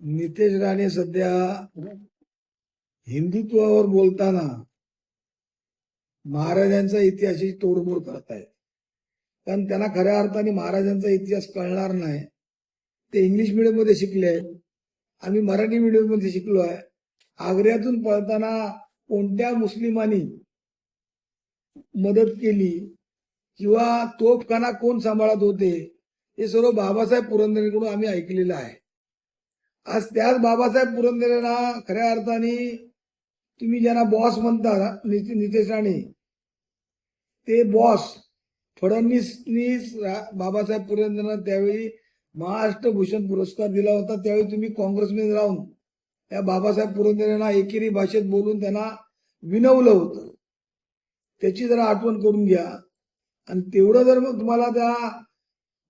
नितेश राणे सध्या हिंदुत्वावर बोलताना महाराजांचा इतिहासाची तोडमोड करत आहे कारण त्यांना खऱ्या अर्थाने महाराजांचा इतिहास कळणार नाही. ते इंग्लिश मिडियममध्ये शिकले आहेत. आम्ही मराठी मिडियममध्ये शिकलो आहे. आग्र्यातून पळताना कोणत्या मुस्लिमांनी मदत केली? किंवा तोफखाना कोण सांभाळत होते हे सर्व बाबासाहेब पुरंदरेकडून आम्ही ऐकलेलं आहे. आज त्याच बाबासाहेब पुरंदरेंना खऱ्या अर्थाने तुम्ही ज्यांना बॉस म्हणता नितेश राणे ते बॉस फडणवीसनी रा- बाबासाहेब पुरंदरेंना त्यावेळी महाराष्ट्र भूषण पुरस्कार दिला होता. त्यावेळी तुम्ही काँग्रेसमध्ये राहून त्या बाबासाहेब पुरंदरेंना एकेरी भाषेत बोलून त्यांना विनवलं होतं. त्याची जरा आठवण करून घ्या. आणि तेवढं जर मग तुम्हाला त्या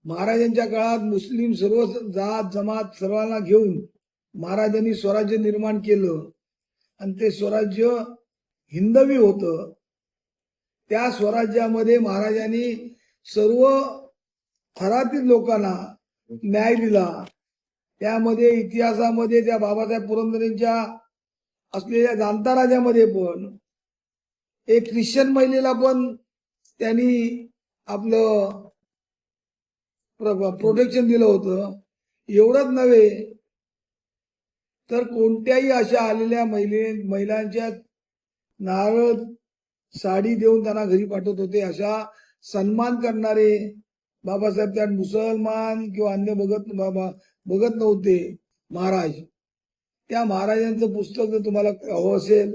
महाराजांच्या काळात मुस्लिम सर्व जात जमात सर्वांना घेऊन महाराजांनी स्वराज्य निर्माण केलं आणि ते स्वराज्य हिंदवी होतं त्या स्वराज्यामध्ये महाराजांनी सर्व थरातील लोकांना न्याय दिला. त्यामध्ये इतिहासामध्ये त्या बाबासाहेब पुरंदरेंच्या असलेल्या जाणता राजामध्ये पण एक ख्रिश्चन महिलेला पण त्यांनी आपलं प्रोटेक्शन दिलं होतं. एवढंच नव्हे तर कोणत्याही अशा आलेल्या महिले महिलांच्या नारळ साडी देऊन त्यांना घरी पाठवत होते. अशा सन्मान करणारे बाबासाहेब त्या मुसलमान किंवा अन्य बघत बाबा बघत नव्हते महाराज. त्या महाराजांचं पुस्तक जर तुम्हाला हवं असेल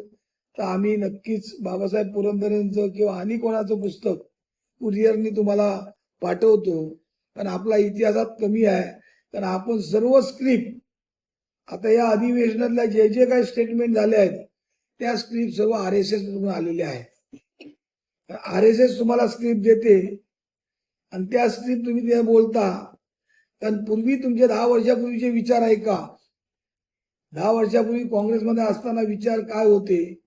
तर आम्ही नक्कीच बाबासाहेब पुरंदरेंचं किंवा आणि कोणाचं पुस्तक कुरिअरनी तुम्हाला पाठवतो. कारण आपला इतिहासात कमी आहे. कारण आपण सर्व स्क्रिप्ट आता या अधिवेशनातल्या जे जे काही स्टेटमेंट झाले आहेत त्या स्क्रिप्ट सर्व आर एस एस मधून आलेल्या आहेत. आर एस एस तुम्हाला स्क्रिप्ट देते. आणि त्या स्क्रिप्ट तुम्ही त्या बोलता. कारण पूर्वी तुमचे दहा वर्षापूर्वीचे विचार आहे का? दहा वर्षापूर्वी काँग्रेसमध्ये असताना विचार काय होते?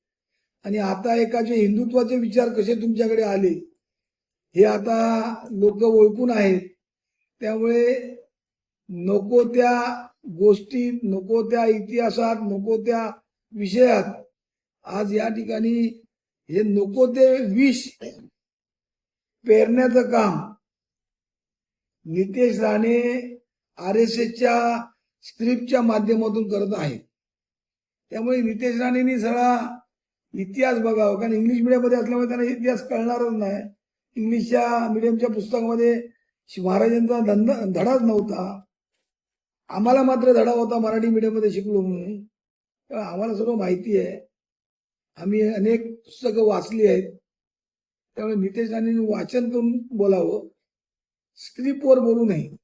आणि आता एकाचे हिंदुत्वाचे विचार कसे तुमच्याकडे आले हे आता लोक ओळखून आहेत. त्यामुळे नको त्या गोष्टीत नको त्या इतिहासात नको त्या विषयात आज या ठिकाणी हे नको ते विष पेरण्याचं काम नितेश राणे आर एस एसच्या स्क्रिप्टच्या माध्यमातून करत आहेत. त्यामुळे नितेश राणेंनी सगळा इतिहास बघावं. कारण इंग्लिश मिडियममध्ये असल्यामुळे त्यांना इतिहास कळणारच नाही. इंग्लिशच्या मिडियमच्या पुस्तकामध्ये शि- महाराजांचा धंदा धडाच नव्हता. आम्हाला मात्र धडा होता मराठी मीडियममध्ये शिकलो म्हणून. तेव्हा आम्हाला सर्व माहिती आहे. आम्ही अनेक पुस्तकं वाचली आहेत. त्यामुळे नितेश राणेंनी वाचन करून बोलावं. स्क्रिप्टवर बोलू नये.